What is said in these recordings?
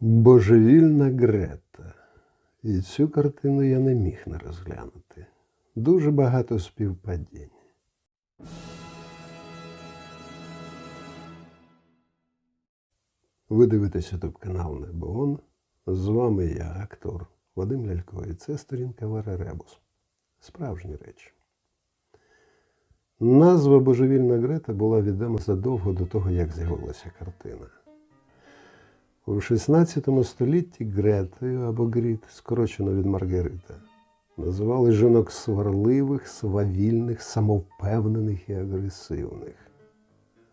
Божевільна Грета. І цю картину я не міг не розглянути. Дуже багато співпадінь. Ви дивитесь ютуб канал Небоон. З вами я, актор Вадим Лялько, і це сторінка Вера Ребус. Справжні речі. Назва Божевільна Грета була відома задовго до того, як з'явилася картина. У XVI столітті Гретою або Гріт, скорочено від Маргарита, називали жінок сварливих, свавільних, самовпевнених і агресивних.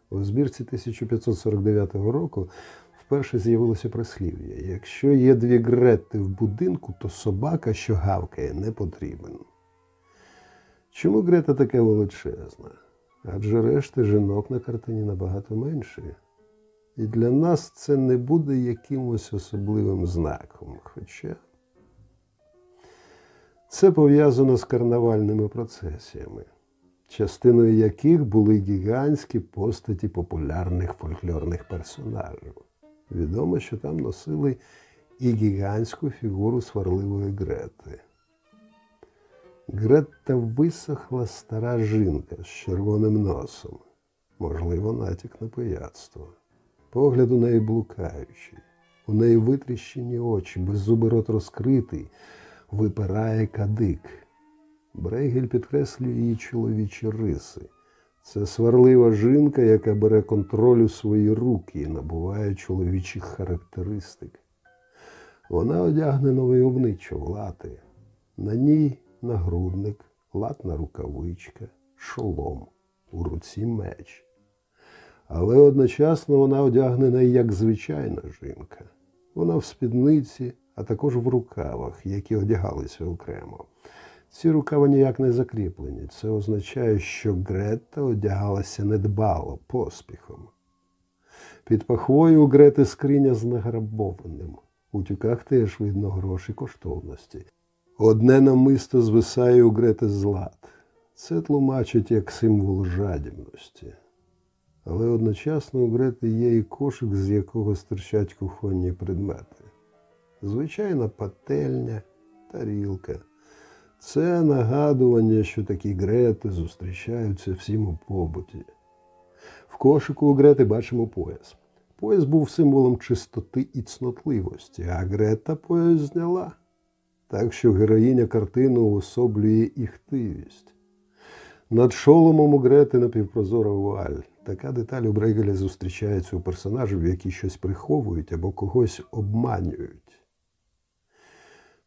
У збірці 1549 року вперше з'явилося прислів'я: якщо є дві грети в будинку, то собака, що гавкає, не потрібен. Чому Грета така величезна? Адже решти жінок на картині набагато менші. І для нас це не буде якимось особливим знаком. Хоча це пов'язано з карнавальними процесіями, частиною яких були гігантські постаті популярних фольклорних персонажів. Відомо, що там носили і гігантську фігуру сварливої Грети. Гретта висохла стара жінка з червоним носом, можливо, натяк на пияцтво. Погляд у неї блукаючий, у неї витріщені очі, беззубий рот розкритий, випирає кадик. Брейгель підкреслює її чоловічі риси. Це сварлива жінка, яка бере контроль у свої руки і набуває чоловічих характеристик. Вона одягнена войовничо в лати. На ній нагрудник, латна рукавичка, шолом, у руці меч. Але одночасно вона одягнена як звичайна жінка. Вона в спідниці, а також в рукавах, які одягалися окремо. Ці рукави ніяк не закріплені. Це означає, що Гретта одягалася недбало, поспіхом. Під пахвою у Грети скриня з награбованим. У тюках теж видно гроші коштовності. Одне намисто звисає у Грети з. Це тлумачить як символ жадібності. Але одночасно у Грети є і кошик, з якого стирчать кухонні предмети. Звичайна пательня, тарілка. Це нагадування, що такі Грети зустрічаються всім у побуті. В кошику у Грети бачимо пояс. Пояс був символом чистоти і цнотливості, а Грета пояс зняла. Так що героїня картини уособлює і хтивість. Над шоломом у Грети напівпрозора вуаль. Така деталь у Брейгеля зустрічається у персонажів, які щось приховують або когось обманюють.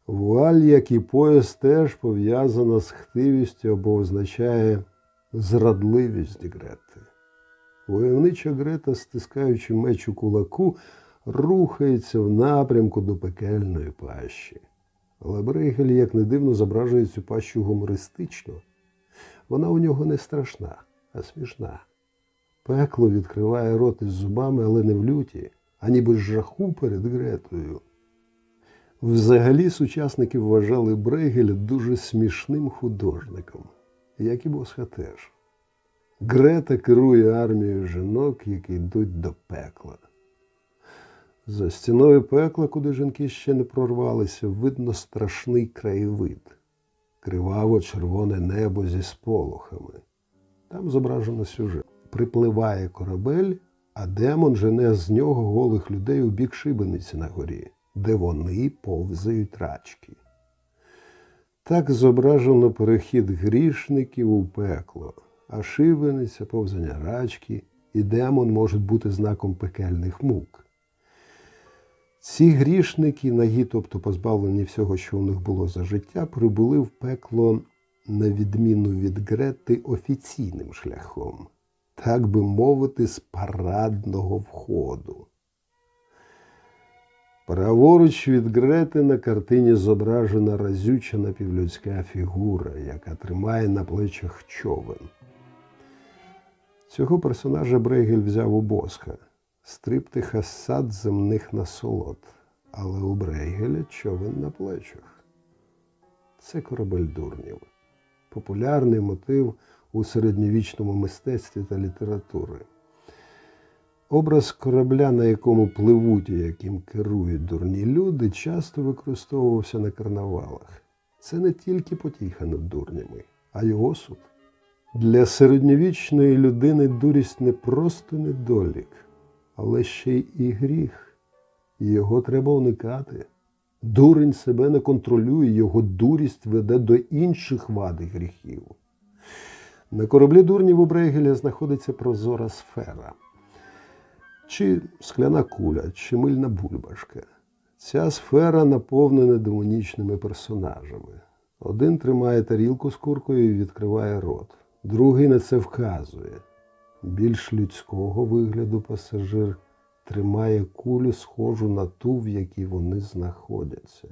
Вуаль, як і пояс, теж пов'язана з хтивістю або означає зрадливість Грети. Войовнича Грета, стискаючи меч у кулаку, рухається в напрямку до пекельної пащі. Але Брейгель, як не дивно, зображує цю пащу гумористично. Вона у нього не страшна, а смішна. Пекло відкриває рот із зубами, але не в люті, а ніби жаху перед Гретою. Взагалі сучасники вважали Брейгеля дуже смішним художником, як і Босха теж. Грета керує армією жінок, які йдуть до пекла. За стіною пекла, куди жінки ще не прорвалися, видно страшний краєвид, криваво червоне небо зі сполохами. Там зображено сюжет. Припливає корабель, а демон жене з нього голих людей у бік шибениці на горі, де вони повзають рачки. Так зображено перехід грішників у пекло, а шибениця, повзання рачки і демон можуть бути знаком пекельних мук. Ці грішники, нагі, тобто позбавлені всього, що у них було за життя, прибули в пекло, на відміну від Грети, офіційним шляхом, так би мовити, з парадного входу. Праворуч від Грети на картині зображена разюча напівлюдська фігура, яка тримає на плечах човен. Цього персонажа Брейгель взяв у Босха стриптиха сад земних насолод, але у Брейгеля човен на плечах. Це корабель дурнів, популярний мотив у середньовічному мистецтві та літератури. Образ корабля, на якому пливуть і яким керують дурні люди, часто використовувався на карнавалах. Це не тільки потіха над дурнями, а й осуд. Для середньовічної людини дурість не просто недолік, але ще й гріх. І його треба уникати. Дурень себе не контролює, його дурість веде до інших вад і гріхів. На кораблі дурнів у Брейгеля знаходиться прозора сфера. Чи скляна куля, чи мильна бульбашка. Ця сфера наповнена демонічними персонажами. Один тримає тарілку з куркою і відкриває рот, другий на це вказує. Більш людського вигляду пасажир тримає кулю, схожу на ту, в якій вони знаходяться.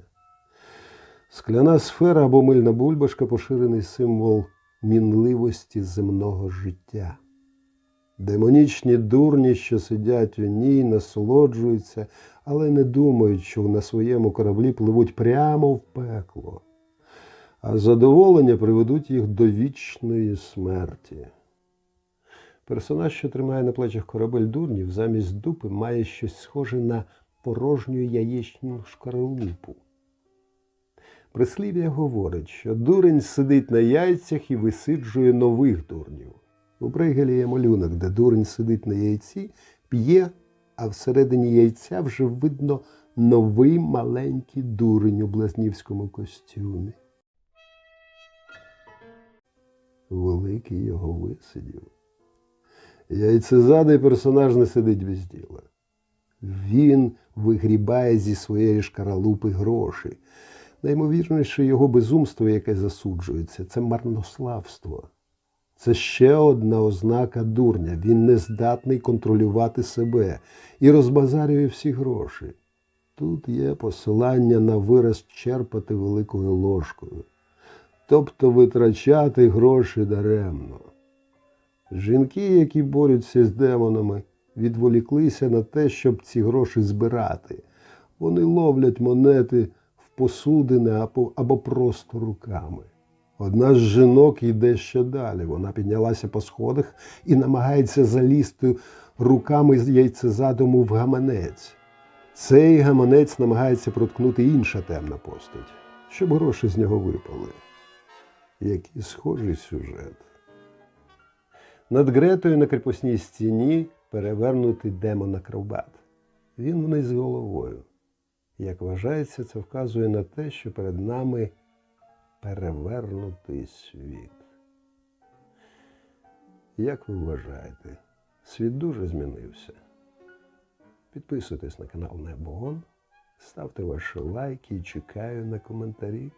Скляна сфера або мильна бульбашка поширений символ мінливості земного життя. Демонічні дурні, що сидять у ній, насолоджуються, але не думають, що на своєму кораблі пливуть прямо в пекло, а задоволення приведуть їх до вічної смерті. Персонаж, що тримає на плечах корабель дурнів, замість дупи має щось схоже на порожню яєчну шкаралупу. Прислів'я говорить, що дурень сидить на яйцях і висиджує нових дурнів. У Брейгелі є малюнок, де дурень сидить на яйці, п'є, а всередині яйця вже видно новий маленький дурень у блазнівському костюмі. Великий його висидів. Яйцезадий персонаж не сидить без діла. Він вигрібає зі своєї шкаралупи гроші. Наймовірніше його безумство, яке засуджується, це марнославство. Це ще одна ознака дурня. Він не здатний контролювати себе і розбазарює всі гроші. Тут є посилання на вираз черпати великою ложкою, тобто витрачати гроші даремно. Жінки, які борються з демонами, відволіклися на те, щоб ці гроші збирати. Вони ловлять монети в посудини або, просто руками. Одна з жінок йде ще далі. Вона піднялася по сходах і намагається залізти руками з яйцезадому в гаманець. Цей гаманець намагається проткнути інша темна постать, щоб гроші з нього випали. Який схожий сюжет. Над Гретою на кріпосній стіні перевернутий демон акробат. Він вниз головою. Як вважається, це вказує на те, що перед нами перевернутий світ. Як ви вважаєте, світ дуже змінився? Підписуйтесь на канал Небогон, ставте ваші лайки і чекаю на коментарі.